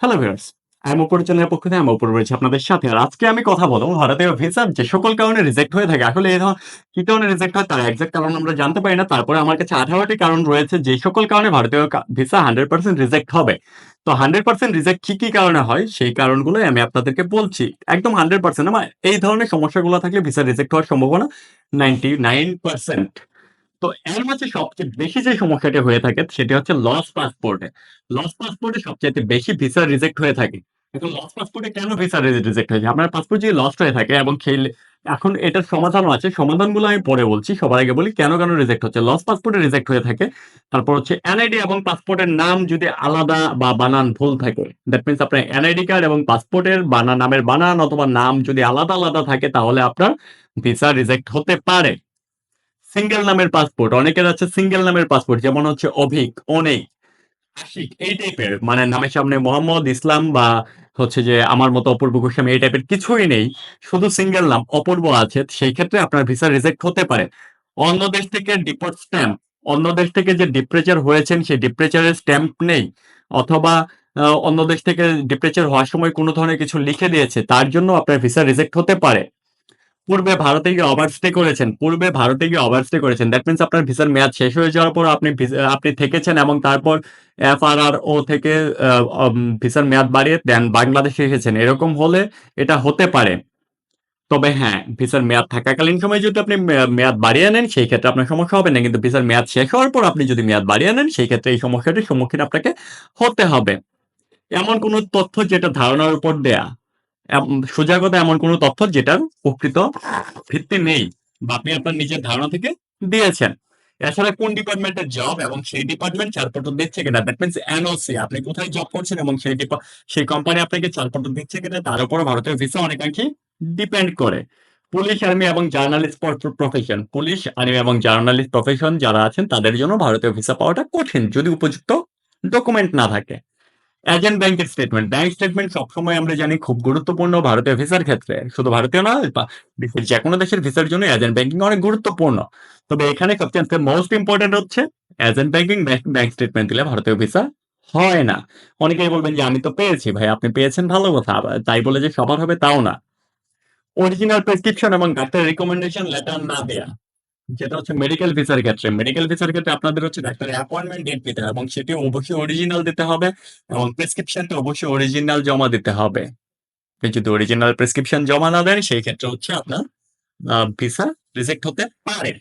Hello viewers আমি উপর চ্যানেলের পক্ষ থেকে আমি উপর রয়েছে আপনাদের সাথে। আর আজকে আমি কথা বলব ভারতীয় ভিসা যে সকল কারণে রিজেক্ট হয়ে থাকে। আসলে এই কি কারণে রিজেক্ট হয় তার এক্সাক্ট কারণ আমরা জানতে পারি না। তারপরে আমার কাছে আঠারোটি কারণ রয়েছে যে সকল কারণে ভারতীয় ভিসা হান্ড্রেড পার্সেন্ট রিজেক্ট হবে। তো হান্ড্রেড পার্সেন্ট রিজেক্ট কি কি কারণে হয়? সেই কারণগুলোই আমি আপনাদেরকে বলছি। একদম হান্ড্রেড পার্সেন্ট আমার এই ধরনের সমস্যাগুলো থাকলে ভিসা রিজেক্ট হওয়ার সম্ভাবনা নাইনটি নাইন পার্সেন্ট তো এর মাঝে সবচেয়ে বেশি যে সমস্যাটা হয়ে থাকে, সেটি হচ্ছে লস পাসপোর্টে লস পাসপোর্টে সবচেয়ে বেশি ভিসা রিজেক্ট হয়ে থাকে। এখন লস পাসপোর্টে কেন ভিসা রিজেক্ট হয়েছে? আপনার পাসপোর্ট যদি লস্ট হয়ে থাকে এবং সেই এখন এটার সমাধানও আছে, সমাধানগুলো আমি পরে বলছি, সবার আগে বলি কেন কেন রিজেক্ট হচ্ছে? লস পাসপোর্টে রিজেক্ট হয়ে থাকে, তারপর হচ্ছে এনআইডি এবং পাসপোর্টের নাম যদি আলাদা বা বানান ভুল থাকে দ্যাট মিনস আপনার এনআইডি কার্ড এবং পাসপোর্টের বানান নামের বানান অথবা নাম যদি আলাদা আলাদা থাকে, তাহলে আপনার ভিসা রিজেক্ট হতে পারে। সিঙ্গেল নামের পাসপোর্ট অনেকের আছে সিঙ্গেল নামের পাসপোর্ট যেমন হচ্ছে অভিক, অনেক, আশিক, এই টাইপের মানে নামের সামনে মোহাম্মদ, ইসলাম বা হচ্ছে যে আমার মতো অপূর্ব গোস্বামী, এই টাইপের কিছুই নেই, শুধু সিঙ্গেল নাম, অপূর্ব আছে, সেই ক্ষেত্রে আপনার ভিসা রিজেক্ট হতে পারে। অন্য দেশ থেকে ডিপোর্ট স্ট্যাম্প অন্য দেশ থেকে যে ডিপ্রেচার হয়েছেন, সেই ডিপ্রেচারের স্ট্যাম্প নেই, অথবা অন্য দেশ থেকে ডিপ্রেচার হওয়ার সময় কোনো ধরনের কিছু লিখে দিয়েছে, তার জন্য আপনার ভিসা রিজেক্ট হতে পারে। পূর্বে ভারতে গিয়ে ওভারস্টে করেছেন, পূর্বে ভারতে গিয়ে ওভারস্টে করেছেন। দ্যাট মিনস আপনার ভিসার মেয়াদ শেষ হয়ে যাওয়ার পর আপনি আপনি থেকেছেন এবং তারপর এফআরআর ও থেকে ভিসার মেয়াদ বাড়িয়ে দেন, বাংলাদেশে এসেছেন। এরকম হলে এটা হতে পারে। তবে হ্যাঁ ভিসার মেয়াদ থাকাকালীন সময় যদি আপনি মেয়াদ বাড়িয়ে নেন, সেই ক্ষেত্রে আপনার সমস্যা হবে না। কিন্তু ভিসার মেয়াদ শেষ হওয়ার পর আপনি যদি মেয়াদ বাড়িয়ে নেন, সেই ক্ষেত্রে এই সমস্যাটির সম্মুখীন আপনাকে হতে হবে। এমন কোনো তথ্য যেটা ধারণার উপর দেয়া। সোজা কথা এমন কোনো তথ্য যেটার প্রকৃত ভিত্তি নেই বা আপনি আপনার নিজের ধারণা থেকে দিয়েছেন। এছাড়া কোন ডিপার্টমেন্টের জব এবং সেই ডিপার্টমেন্ট ছাড়পত্র দিচ্ছে কিনা? দ্যাট মিনস এনওসি আপনি কোথায় জব করছেন এবং সেই সেই কোম্পানি আপনাকে ছাড়পত্র দিচ্ছে কিনা? তার উপর ভারতীয় ভিসা অনেকাংশে ডিপেন্ড করে। পুলিশ আর্মি এবং জার্নালিস্ট প্রফেশন পুলিশ আর্মি এবং জার্নালিস্ট প্রফেশন যারা আছেন, তাদের জন্য ভারতীয় ভিসা পাওয়াটা কঠিন যদি উপযুক্ত ডকুমেন্ট না থাকে। এজেন্ট ব্যাংকের স্টেটমেন্ট ব্যাংক স্টেটমেন্ট সবসময় আমরা জানি খুব গুরুত্বপূর্ণ ভারতীয় ভিসার ক্ষেত্রে। শুধু ভারতীয় না বিশ্বের যে কোনো দেশের ভিসার জন্য এজেন্ট ব্যাংকিং অনেক গুরুত্বপূর্ণ। তবে এখানে সবচেয়ে মোস্ট ইম্পর্টেন্ট হচ্ছে এজেন্ট ব্যাংকিং ব্যাংক স্টেটমেন্ট দিলে ভারতীয় ভিসা হয় না। অনেকেই বলবেন যে, আমি তো পেয়েছি ভাই, আপনি পেয়েছেন ভালো কথা। তাই বলে যে সবার হবে তাও না। অরিজিনাল প্রেসক্রিপশন এবং ডাক্তারের রিকমেন্ডেশন লেটার না দেয়া। যেটা হচ্ছে মেডিকেল ভিসার ক্ষেত্রে। মেডিকেল ভিসার ক্ষেত্রে আপনাদের হচ্ছে ডাক্তারের অ্যাপয়েন্টমেন্ট ডেট দিতে হবে এবং সেটি অবশ্যই অরিজিনাল দিতে হবে এবং প্রেসক্রিপশনটা অবশ্যই অরিজিনাল জমা দিতে হবে। যদি অরিজিনাল প্রেসক্রিপশন জমা না দেন, সেই ক্ষেত্রে হচ্ছে আপনার ভিসা রিজেক্ট হতে পারে।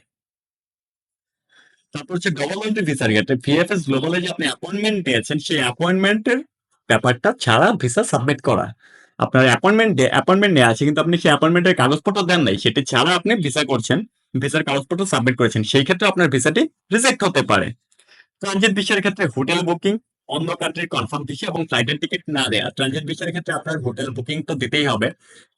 তারপর হচ্ছে গভর্নমেন্টের ভিসার ক্ষেত্রে ভিএফএস গ্লোবালে যে আপনি অ্যাপয়েন্টমেন্ট নিয়েছেন সেই অ্যাপয়েন্টমেন্টের ব্যাপারটা ছাড়া ভিসা সাবমিট করা। আপনার অ্যাপয়েন্টমেন্ট অ্যাপয়েন্টমেন্ট নেওয়া আছে, কিন্তু আপনি সেই অ্যাপয়েন্টমেন্টের কাগজপত্র দেন নাই, সেটি ছাড়া আপনি ভিসা করছেন। ভিসার কাগজপত্র সাবমিট করেছেন, সেই ক্ষেত্রে আপনার ভিসাটি রিজেক্ট হতে পারে। ট্রানজিট ভিসার ক্ষেত্রে হোটেল বুকিং অন্য কান্ট্রির কনফার্ম ভিসা এবং ফ্লাইটের টিকিট না দেয়া। ট্রানজিট ভিসার ক্ষেত্রে আপনার হোটেল বুকিং তো দিতেই হবে।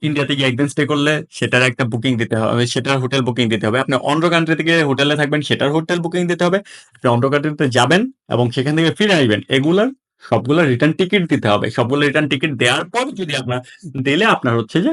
ইন্ডিয়াতে গিয়ে একদিন স্টে করলে সেটার একটা বুকিং দিতে হবে, সেটার হোটেল বুকিং দিতে হবে। আপনি অন্য কান্ট্রি থেকে হোটেলে থাকবেন, সেটার হোটেল বুকিং দিতে হবে। আপনি অন্য কান্ট্রিতে যাবেন এবং সেখান থেকে ফিরে আসবেন। এগুলার সবগুলো রিটার্ন টিকিট দিতে হবে। সবগুলো রিটার্ন টিকিট দেওয়ার পর যদি আপনার দিলে আপনার হচ্ছে যে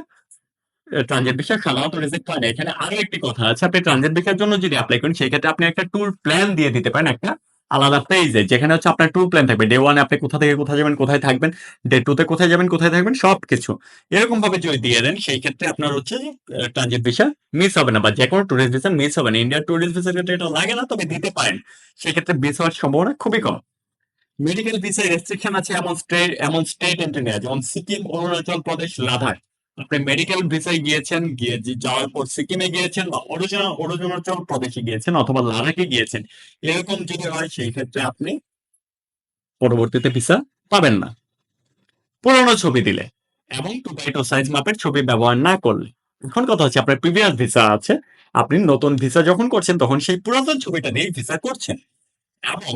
ট্রানজিট ভিসা সাধারণত রিজেক্ট হয় না। এখানে আরও একটি কথা আছে। আপনি ট্রানজিট ভিসার জন্য যদি অ্যাপ্লাই করেন, সেক্ষেত্রে আপনি একটা ট্যুর প্ল্যান দিয়ে দিতে পারেন একটা আলাদা পেজে যেখানে হচ্ছে আপনার ট্যুর প্ল্যান থাকবে। ডে ওয়ানে আপনি কোথা থেকে কোথায় যাবেন, কোথায় থাকবেন ডে টু তে কোথায় যাবেন, কোথায় থাকবেন, সবকিছু। এরকম ভাবে যদি দিয়ে দেন সেই ক্ষেত্রে আপনার হচ্ছে ট্রানজিট ভিসা মিস হবে না বা যে কোনো টুরিস্ট ভিসা মিস হবে না। ইন্ডিয়ার টুরিস্ট ভিসার ক্ষেত্রে এটা লাগে না, তবে দিতে পারেন। সেক্ষেত্রে মিস হওয়ার সম্ভাবনা খুবই কম। মেডিকেল ভিসায় রেস্ট্রিকশন আছে এমন স্টেট এমন স্টেট এন্ট্রি নেওয়া যেমন সিকিম অরুণাচল প্রদেশ লাদাখ আপনি মেডিকেল ভিসায় গিয়েছেন, গিয়ে যাওয়ার পর সিকিমে গিয়েছেন বা অরুণাচল অরুণাচল প্রদেশে গিয়েছেন অথবা লাদাখে গিয়েছেন, এরকম যদি হয় সেই ক্ষেত্রে আপনি পরবর্তীতে ভিসা পাবেন না। পুরোনো ছবি দিলে এবং টু বাই টু সাইজ মাপের ছবি ব্যবহার না করলে। এখন কথা হচ্ছে আপনার প্রিভিয়াস ভিসা আছে, আপনি নতুন ভিসা যখন করছেন তখন সেই পুরাতন ছবিটা দিয়ে ভিসা করছেন। এবং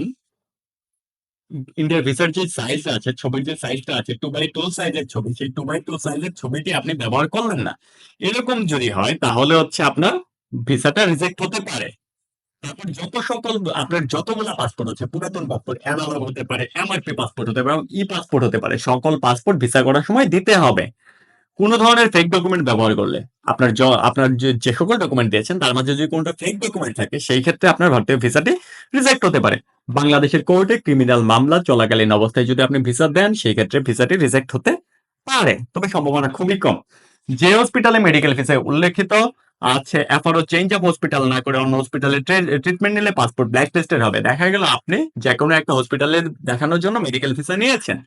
ইন্ডিয়ার রিসার্চ যে সাইজ আছে, ছবির যে সাইজটা আছে টু বাই টু সাইজের ছবি, সেই টু বাই টু সাইজের ছবিটি আপনি ব্যবহার করলেন না। এরকম যদি হয়, তাহলে হচ্ছে আপনার ভিসাটা রিজেক্ট হতে পারে। তারপর যত সকল, আপনার যতগুলো পাসপোর্ট আছে, পুরাতন পাসপোর্ট অ্যানালগ হতে পারে এমআরপি পাসপোর্ট হতে পারে ই পাসপোর্ট হতে পারে, সকল পাসপোর্ট ভিসা করার সময় দিতে হবে। কোনো ধরনের ফেক ডকুমেন্ট ব্যবহার করলে, আপনার আপনার যে সকল ডকুমেন্ট দিয়েছেন, তার মাঝে যদি কোনটা ফেক ডকুমেন্ট থাকে, সেই ক্ষেত্রে আপনার ভারতীয় ভিসাটি রিজেক্ট হতে পারে। বাংলাদেশের কোর্টে ক্রিমিনাল মামলা চলাকালীন অবস্থায় যদি আপনি ভিসা দেন, সেই ক্ষেত্রে ভিসাটি রিজেক্ট হতে পারে। তবে সম্ভাবনা খুবই কম। যে হসপিটালে মেডিকেল ভিসায় উল্লেখিত আছে এফআরও চেঞ্জ অফ হসপিটাল না করে অন্য হসপিটালে ট্রিটমেন্ট নিলে পাসপোর্ট ব্ল্যাক টেস্টের হবে। দেখা গেল আপনি যে কোনো একটা হসপিটালে দেখানোর জন্য মেডিকেল ভিসা নিয়েছেন।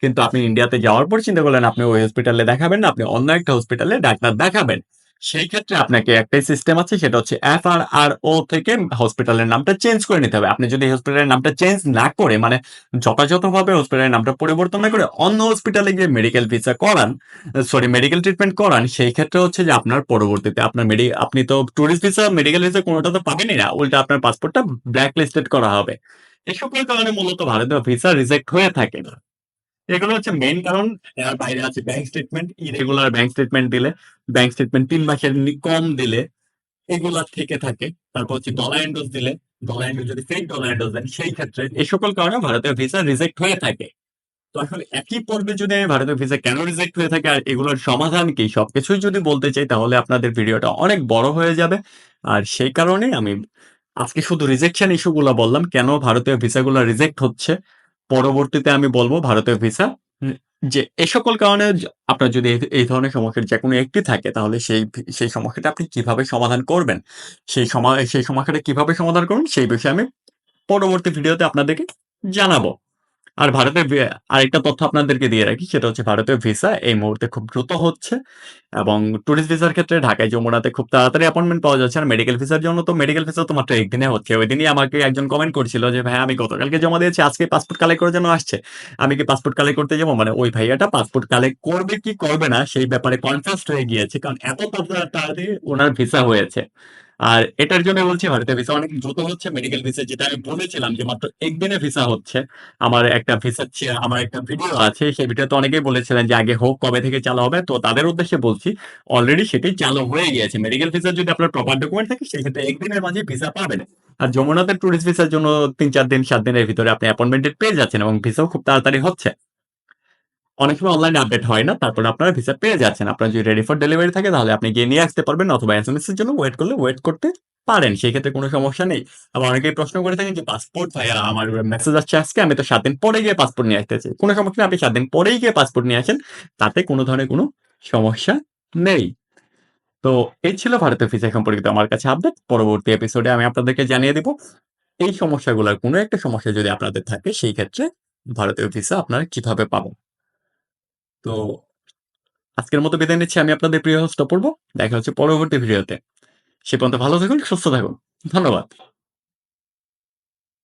কিন্তু আপনি ইন্ডিয়াতে যাওয়ার পর চিন্তা করলেন, আপনি ওই হসপিটালে দেখাবেন না, আপনি অন্য একটা হসপিটালে ডাক্তার দেখাবেন। সেই ক্ষেত্রে আপনাকে একটাই সিস্টেম আছে, সেটা হচ্ছে এফ আর আর ও থেকে হসপিটালের নামটা চেঞ্জ করে নিতে হবে। আপনি যদি হসপিটালের নামটা চেঞ্জ না করে মানে যথাযথভাবে হসপিটালের নামটা পরিবর্তন না করে অন্য হসপিটালে গিয়ে মেডিকেল ভিসা করান সরি মেডিকেল ট্রিটমেন্ট করান, সেই ক্ষেত্রে হচ্ছে যে আপনার পরবর্তীতে আপনার মেডি আপনি তো টুরিস্ট ভিসা মেডিকেল ভিসা কোনোটা তো পাবেনই না, উল্টা আপনার পাসপোর্টটা ব্ল্যাক লিস্টেড করা হবে। সকল কারণে মূলত ভারতীয় ভিসা রিজেক্ট হয়ে থাকে। এগুলো হচ্ছে মেইন কারণ, এর বাইরে আছে bank statement irregular bank statement দিলে ব্যাংক স্টেটমেন্ট তিন মাসের কম দিলে এগুলা থেকে থাকে। তারপর হচ্ছে ডলার এন্ডোজ দিলে ডলার এন্ডোজ যদি ফেক ডলার এন্ডোজ দেন, সেই ক্ষেত্রে এই সকল কারণে ভারতীয় ভিসা রিজেক্ট হয়ে থাকে। তো আসলে একই পর্বে যদি আমি ভারতীয় ভিসা কেন রিজেক্ট হয়ে থাকে আর এগুলোর সমাধান কি, সবকিছুই যদি বলতে চাই, তাহলে আপনাদের ভিডিওটা অনেক বড় হয়ে যাবে। আর সেই কারণে আমি আজকে শুধু রিজেকশন ইস্যুগুলো বললাম, কেন ভারতীয় ভিসাগুলো রিজেক্ট হচ্ছে। পরবর্তীতে আমি বলব ভারতের ভিসা যে এ সকল কারণে আপনার যদি এই- ধরনের সমস্যার যে কোনো একটি থাকে, তাহলে সেই সেই সমস্যাটা আপনি কীভাবে সমাধান করবেন? সেই সমা, সেই সমস্যাটা কীভাবে সমাধান করবেন সেই বিষয়ে আমি পরবর্তী ভিডিওতে আপনাদেরকে জানাব। আর ভারতের আরেকটা তথ্য আপনাদেরকে দিয়ে রাখি, সেটা হচ্ছে ভারতীয় ভিসা এই মুহূর্তে খুব দ্রুত হচ্ছে এবং টুরিস্ট ভিসার ক্ষেত্রে ঢাকায়, যমুনাতে খুব তাড়াতাড়ি অ্যাপয়েন্টমেন্ট পাওয়া যাচ্ছে। আর মেডিকেল ভিসার জন্য তো মেডিকেল ভিসা তো মাত্র একদিনে হচ্ছে। ওই দিনই আমাকে একজন কমেন্ট করছিল যে ভাই আমি গতকালকে জমা দিয়েছি, আজকে পাসপোর্ট কালেক্ট করার জন্য আসছে। আমি কি পাসপোর্ট কালেক্ট করতে যাব? মানে ওই ভাইয়াটা পাসপোর্ট কালেক্ট করবে কি করবে না, সেই ব্যাপারে কনফাস্ট হয়ে গিয়েছে। কারণ এত তাড়াতাড়ি ওনার ভিসা হয়েছে। আর এটার জন্য বলছি ভারতীয় ভিসা অনেক দ্রুত হচ্ছে মেডিকেল ভিসা যেটা আমি বলেছিলাম যে মাত্র একদিনে ভিসা হচ্ছে। আমার একটা ভিসা আমার একটা ভিডিও আছে, সেই ভিডিওতে অনেকেই বলেছিলেন যে আগে হোক, কবে থেকে চালু হবে। তো তাদের উদ্দেশ্যে বলছি অলরেডি সেটি চালু হয়ে গিয়েছে। মেডিকেল ভিসার যদি আপনার প্রপার ডকুমেন্ট থাকে সেই ক্ষেত্রে একদিনের মাঝে ভিসা পাবেন। আর যমুনাতে টুরিস্ট ভিসার জন্য তিন, চার দিন, সাত দিনের ভিতরে আপনি অ্যাপয়েন্টমেন্ট পেয়ে যাচ্ছেন এবং ভিসাও খুব তাড়াতাড়ি হচ্ছে। অনেক সময় অনলাইনে আপডেট হয় না, তারপর আপনারা ভিসা পেয়ে যাচ্ছেন। আপনার যদি রেডি ফর ডেলিভারি থাকে, তাহলে আপনি গিয়ে নিয়ে আসতে পারবেন অথবা এসএমএস এর জন্য ওয়েট করলে ওয়েট করতে পারেন, সেই ক্ষেত্রে কোনো সমস্যা নেই। আবার অনেকেই প্রশ্ন করে থাকেন যে, পাসপোর্ট ভাইয়া, আমার মেসেজ আসছে আজকে, আমি তো সাত দিন পরে গিয়ে পাসপোর্ট নিয়ে আসতেছি। কোনো সমস্যা নেই, আপনি সাত দিন পরেই গিয়ে পাসপোর্ট নিয়ে আসেন, তাতে কোনো ধরনের কোনো সমস্যা নেই। তো এই ছিল ভারতীয় ভিসা সম্পর্কিত আমার কাছে আপডেট পরবর্তী এপিসোডে আমি আপনাদেরকে জানিয়ে দিব, এই সমস্যাগুলোর কোনো একটা সমস্যা যদি আপনাদের থাকে, সেই ক্ষেত্রে ভারতীয় ভিসা আপনারা কীভাবে পাবেন? তো আজকের মতো বিদায় নিচ্ছি। আমি আপনাদের প্রিয় হস্ত পড়ব দেখা হচ্ছে পরবর্তী ভিডিওতে। সে পর্যন্ত ভালো থাকুন, সুস্থ থাকুন। ধন্যবাদ।